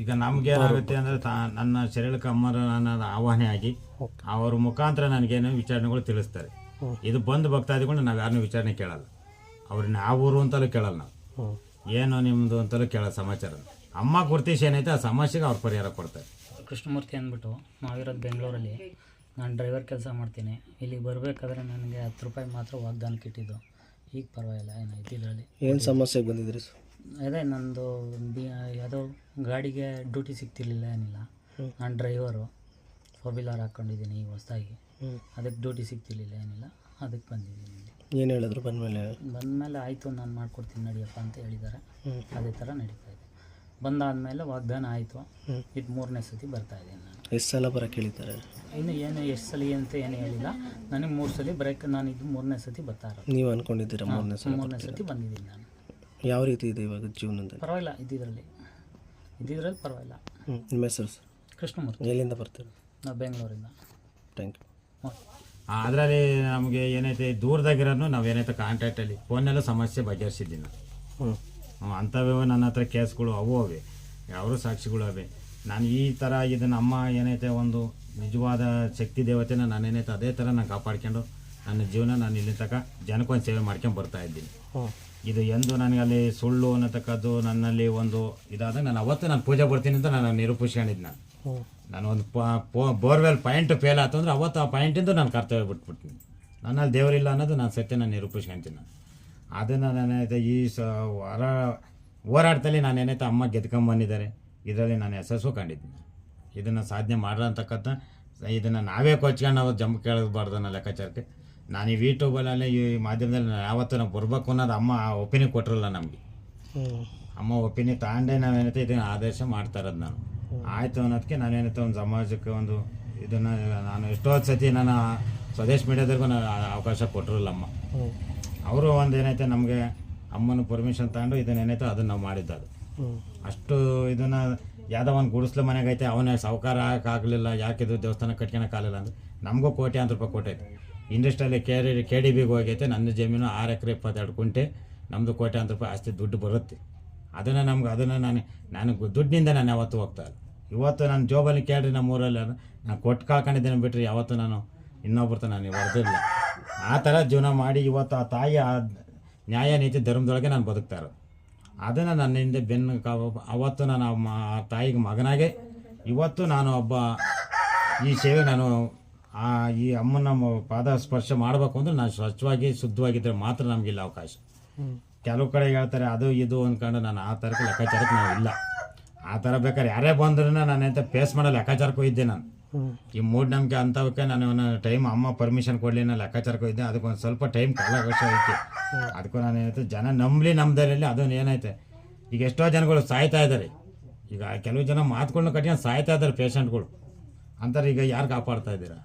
ಈಗ ನಮ್ಗೆ ಏನಾಗುತ್ತೆ ಅಂದ್ರೆ ತಾ ನನ್ನ ಶರೀರಕ್ಕೆ ಅಮ್ಮರ ನನ್ನ ಆಹ್ವಾನ ಆಗಿ ಅವ್ರ ಮುಖಾಂತರ ನನಗೇನೋ ವಿಚಾರಣೆಗಳು ತಿಳಿಸ್ತಾರೆ. ಇದು ಬಂದು ಭಕ್ತಾದಿಗಳು ನಾವು ಯಾರನ್ನೂ ವಿಚಾರಣೆ ಕೇಳಲ್ಲ. ಅವ್ರನ್ನ ಯಾವ ಊರು ಅಂತಲೂ ಕೇಳಲ್ಲ ನಾವು. ಏನು ನಿಮ್ಮದು ಅಂತಲೂ ಕೇಳಲ್ಲ ಸಮಾಚಾರ ಅಮ್ಮ ಗುರುತಿಸಿ ಏನೈತೆ ಆ ಸಮಸ್ಯೆಗೆ ಅವ್ರು ಪರಿಹಾರ ಕೊಡ್ತಾರೆ. ಕೃಷ್ಣಮೂರ್ತಿ ಅಂದ್ಬಿಟ್ಟು ನಾವಿರೋದು ಬೆಂಗಳೂರಲ್ಲಿ ನಾನು ಡ್ರೈವರ್ ಕೆಲಸ ಮಾಡ್ತೀನಿ. ಇಲ್ಲಿಗೆ ಬರಬೇಕಾದ್ರೆ ನನಗೆ ಹತ್ತು ರೂಪಾಯಿ ಮಾತ್ರ ವಾಗ್ದಾನಕ್ಕೆ ಇಟ್ಟಿದ್ದು ಈಗ ಪರವಾಗಿಲ್ಲ ಏನಾಯ್ತು ಇದರಲ್ಲಿ. ಏನು ಸಮಸ್ಯೆಗೆ ಬಂದಿದ್ರಿ ಸರ್? ಅದೇ ನಂದು ಬಿ ಯಾವುದೋ ಗಾಡಿಗೆ ಡ್ಯೂಟಿ ಸಿಗ್ತಿರ್ಲಿಲ್ಲ ಏನಿಲ್ಲ. ನಾನು ಡ್ರೈವರು ಫೋರ್ ವೀಲರ್ ಹಾಕ್ಕೊಂಡಿದ್ದೀನಿ ಈಗ ಹೊಸ್ದಾಗಿ. ಅದಕ್ಕೆ ಡ್ಯೂಟಿ ಸಿಗ್ತಿರ್ಲಿಲ್ಲ ಏನಿಲ್ಲ. ಅದಕ್ಕೆ ಬಂದಿದ್ದೀನಿ ಏನು ಹೇಳಿದ್ರು ಬಂದಮೇಲೆ? ಬಂದಮೇಲೆ ಆಯಿತು ನಾನು ಮಾಡ್ಕೊಡ್ತೀನಿ ನಡಿಯಪ್ಪ ಅಂತ ಹೇಳಿದ್ದಾರೆ. ಅದೇ ಥರ ನಡೀತಾ ಇದೆ. ಬಂದಾದಮೇಲೆ ವಾಗ್ದಾನ ಆಯಿತು. ಇದು ಮೂರನೇ ಸತಿ ಬರ್ತಾ ಇದ್ದೀನಿ ನಾನು. ಎಷ್ಟು ಸಲ ಬರೋಕೆ ಹೇಳಿದ್ದಾರೆ? ಇನ್ನು ಏನು ಎಷ್ಟು ಸಲ ಅಂತ ಏನು ಹೇಳಿಲ್ಲ. ನನಗೆ ಮೂರು ಸಲ ಬರೋಕ್ಕೆ ನಾನು ಇದು ಮೂರನೇ ಸತಿ ಬರ್ತಾ ಇರೋದು. ನೀವು ಅಂದ್ಕೊಂಡಿದ್ದೀರಾ ಮೂರನೇ ಸಲ ಮೂರನೇ ಸತಿ ಬಂದಿದ್ದೀನಿ ನಾನು. ಯಾವ ರೀತಿ ಇದೆ ಇವಾಗ ಜೀವನದಲ್ಲಿ? ಪರವಾಗಿಲ್ಲ ಇದ್ದಿದ್ರಲ್ಲಿ. ಇದ್ದಿದ್ರಲ್ಲಿ ಪರವಾಗಿಲ್ಲ. ಹ್ಞೂ ನಿಮ್ಮ ಹೆಸರು ಸರ್? ಕೃಷ್ಣಮೂರ್ತಿ. ಎಲ್ಲಿಂದ ಬರ್ತೀರಾ? ನಾವು ಬೆಂಗಳೂರಿಂದ. ಥ್ಯಾಂಕ್ ಯು ಅದರಲ್ಲಿ ನಮಗೆ ಏನೈತೆ ದೂರದಾಗಿರೋನು ನಾವೇನೈತೆ ಕಾಂಟ್ಯಾಕ್ಟಲ್ಲಿ ಫೋನಲ್ಲೂ ಸಮಸ್ಯೆ ಬಗೆಹರಿಸಿದ್ದೀನಿ ಹ್ಞೂ ಹ್ಮ್, ಅಂಥವೇ ನನ್ನ ಹತ್ರ ಕೇಸ್ಗಳು ಅವು ಅವೆ. ಯಾರು ಸಾಕ್ಷಿಗಳು ಅವೆ. ನಾನು ಈ ಥರ ಇದನ್ನ ಅಮ್ಮ ಏನೈತೆ ಒಂದು ನಿಜವಾದ ಶಕ್ತಿ ದೇವತೆನ ನಾನೇನೈತೆ ಅದೇ ಥರ ನಾನು ಕಾಪಾಡ್ಕೊಂಡು ನನ್ನ ಜೀವನ ನಾನು ಇಲ್ಲಿ ತನಕ ಜನಕ್ಕೊಂದು ಸೇವೆ ಮಾಡ್ಕೊಂಡು ಬರ್ತಾ ಇದ್ದೀನಿ. ಹ್ಞೂ ಇದು ಎಂದು ನನಗಲ್ಲಿ ಸುಳ್ಳು ಅನ್ನತಕ್ಕದ್ದು ನನ್ನಲ್ಲಿ ಒಂದು ಇದಾದಾಗ ನಾನು ಅವತ್ತು ನಾನು ಪೂಜೆ ಬರ್ತೀನಿ ಅಂತ ನಾನು ನಿರೂಪಿಸ್ಕೊಂಡಿದ್ದು ನಾನು. ನಾನು ಒಂದು ಬೋರ್ವೆಲ್ ಪಾಯಿಂಟ್ ಫೇಲ್ ಆಯ್ತು ಅಂದ್ರೆ ಅವತ್ತು ಆ ಪಾಯಿಂಟಿಂದ ನಾನು ಕರ್ತವ್ಯ ಬಿಟ್ಬಿಡ್ತೀನಿ ನನ್ನಲ್ಲಿ ದೇವರಿಲ್ಲ ಅನ್ನೋದು ನಾನು ಸತ್ಯ ನಾನು ನಿರೂಪಿಸ್ಕೊಂತೀನಿ ನಾನು. ಅದನ್ನು ನಾನೇನೈತೆ ಈ ಸ ಹೊರ ಹೋರಾಟದಲ್ಲಿ ನಾನು ಏನೈತೆ ಅಮ್ಮ ಗೆದ್ಕೊಂಬಂದಿದ್ದಾರೆ ಇದರಲ್ಲಿ ನಾನು ಯಶಸ್ಸು ಕಂಡಿದ್ದೀನಿ. ಇದನ್ನು ಸಾಧನೆ ಮಾಡ್ರಂತಕ್ಕಂಥ ಇದನ್ನು ನಾವೇ ಕೊಚ್ಕೊಂಡು ನಾವು ಜಂಪ್ ಕೇಳಬಾರ್ದು ಅನ್ನೋ ಲೆಕ್ಕಾಚಾರಕ್ಕೆ ನಾನು ಈ ಯೂಟ್ಯೂಬಲ್ಲಿ ಈ ಮಾಧ್ಯಮದಲ್ಲಿ ನಾನು ಯಾವತ್ತೂ ನಾವು ಬರಬೇಕು ಅನ್ನೋದು ಅಮ್ಮ ಒಪಿನಿ ಕೊಟ್ಟಿರಲ್ಲ ನಮಗೆ. ಅಮ್ಮ ಒಪಿನಿಯನ್ ತಾಂಡೆ ನಾವೇನೈತೆ ಇದನ್ನು ಆದೇಶ ಮಾಡ್ತಾ ಇರೋದು ನಾನು. ಆಯಿತು ಅನ್ನೋದಕ್ಕೆ ನಾನೇನೈತೆ ಒಂದು ಸಮಾಜಕ್ಕೆ ಒಂದು ಇದನ್ನು ನಾನು ಎಷ್ಟೋ ಸತಿ ನಾನು ಸ್ವದೇಶ್ ಮೀಡಿಯಾದವ್ರಿಗೂ ನಾನು ಅವಕಾಶ ಕೊಟ್ಟಿರಲ್ಲ ಅಮ್ಮ ಅವರು ಒಂದು ಏನೈತೆ ನಮಗೆ ಅಮ್ಮನ ಪರ್ಮಿಷನ್ ತಗೊಂಡು ಇದನ್ನೇನೈತೆ ಅದನ್ನು ನಾವು ಮಾಡಿದ್ದದು ಅದು. ಅಷ್ಟು ಇದನ್ನು ಯಾವುದೋ ಒಂದು ಗುಡಿಸ್ಲು ಮನೆಗೈತೆ ಅವನೇ ಸಾವುಕಾರ ಆಗಲಿಲ್ಲ ಯಾಕೆ ಇದು ದೇವಸ್ಥಾನ ಕಟ್ಕೊಳಕ್ಕಾಗಲಿಲ್ಲ ಅಂದ್ರೆ ನಮಗೂ ಕೋಟ್ಯಾಂತರ ರೂಪಾಯಿ ಕೊಟ್ಟೈತೆ. ಇಂಡಸ್ಟ್ರಿಯಲ್ಲಿ ಡಿ ಕೆ ಡಿ ಬಿಗೆ ಹೋಗೈತೆ ನನ್ನ ಜಮೀನು ಆರು ಎಕರೆ ಇಪ್ಪತ್ತೆರಡು ಕುಂಟೆ ನಮ್ಮದು ಕೋಟ್ಯಾಂತರ ರೂಪಾಯಿ ಆಸ್ತಿ ದುಡ್ಡು ಬರುತ್ತೆ. ಅದನ್ನು ನಮ್ಗೆ ಅದನ್ನು ನಾನು ನಾನು ದುಡ್ಡಿನಿಂದ ನಾನು ಯಾವತ್ತು ಹೋಗ್ತಾ ಇವತ್ತು ನಾನು ಜೋಬಲ್ಲಿ ಕೇಳ್ರಿ ನಮ್ಮ ಊರಲ್ಲಿ ನಾನು ಕೊಟ್ಟು ಕಾಕೊಂಡಿದ್ದೇನೆ ಬಿಟ್ಟರೆ ಯಾವತ್ತು ನಾನು ಇನ್ನೊಬ್ರತ ನಾನು ಹೊರದಿಲ್ಲ ಆ ಥರ ಜೀವನ ಮಾಡಿ ಇವತ್ತು ಆ ತಾಯಿ ಆ ನ್ಯಾಯ ನೀತಿ ಧರ್ಮದೊಳಗೆ ನಾನು ಬದುಕ್ತಾ ಇರೋದು. ಅದನ್ನು ನನ್ನ ಹಿಂದೆ ಬೆನ್ನು ಅವತ್ತು ನಾನು ಆ ತಾಯಿಗೆ ಮಗನಾಗೆ, ಇವತ್ತು ನಾನು ಒಬ್ಬ ಈ ಸೇವೆ ನಾನು ಆ ಈ ಅಮ್ಮನ ಪಾದ ಸ್ಪರ್ಶ ಮಾಡಬೇಕು ಅಂದ್ರೆ ನಾನು ಸ್ವಚ್ಛವಾಗಿ ಶುದ್ಧವಾಗಿದ್ದರೆ ಮಾತ್ರ ನಮಗಿಲ್ಲ ಅವಕಾಶ. ಕೆಲವು ಕಡೆ ಹೇಳ್ತಾರೆ ಅದು ಇದು ಅಂದ್ಕೊಂಡು ನಾನು ಆ ಥರಕ್ಕೆ ಲೆಕ್ಕಾಚಾರಕ್ಕೆ ನಾವು ಇಲ್ಲ. ಆ ಥರ ಬೇಕಾದ್ರೆ ಯಾರೇ ಬಂದ್ರೂ ನಾನು ಎಂತ ಫೇಸ್ ಮಾಡೋ ಲೆಕ್ಕಾಚಾರಕ್ಕೂ ಇದ್ದೆ ನಾನು. ಈ ಮೂಢನಂಬಿಕೆ ಅಂಥವಕ್ಕೆ ನಾನು ಒಂದು ಟೈಮ್ ಅಮ್ಮ ಪರ್ಮಿಷನ್ ಕೊಡಲಿ ನಾನು ಲೆಕ್ಕಾಚಾರಕ್ಕೂ ಇದ್ದೆ ಅದಕ್ಕೊಂದು ಸ್ವಲ್ಪ ಟೈಮ್ ಕಾಲಾವಕಾಶ ಐತಿ. ಅದಕ್ಕೂ ನಾನು ಏನೈತೆ ಜನ ನಂಬಲಿ ನಮ್ಮದರಲ್ಲಿ ಅದನ್ನು ಏನೈತೆ. ಈಗ ಎಷ್ಟೋ ಜನಗಳು ಸಾಯ್ತಾ ಇದ್ದಾರೆ. ಈಗ ಕೆಲವು ಜನ ಮಾತುಗಳನ್ನ ಕಟ್ಕೊಂಡು ಸಾಯ್ತಾ ಇದ್ದಾರೆ ಪೇಷಂಟ್ಗಳು ಅಂತಾರೆ ಈಗ ಯಾರು ಕಾಪಾಡ್ತಾ ಇದ್ದೀರಾ?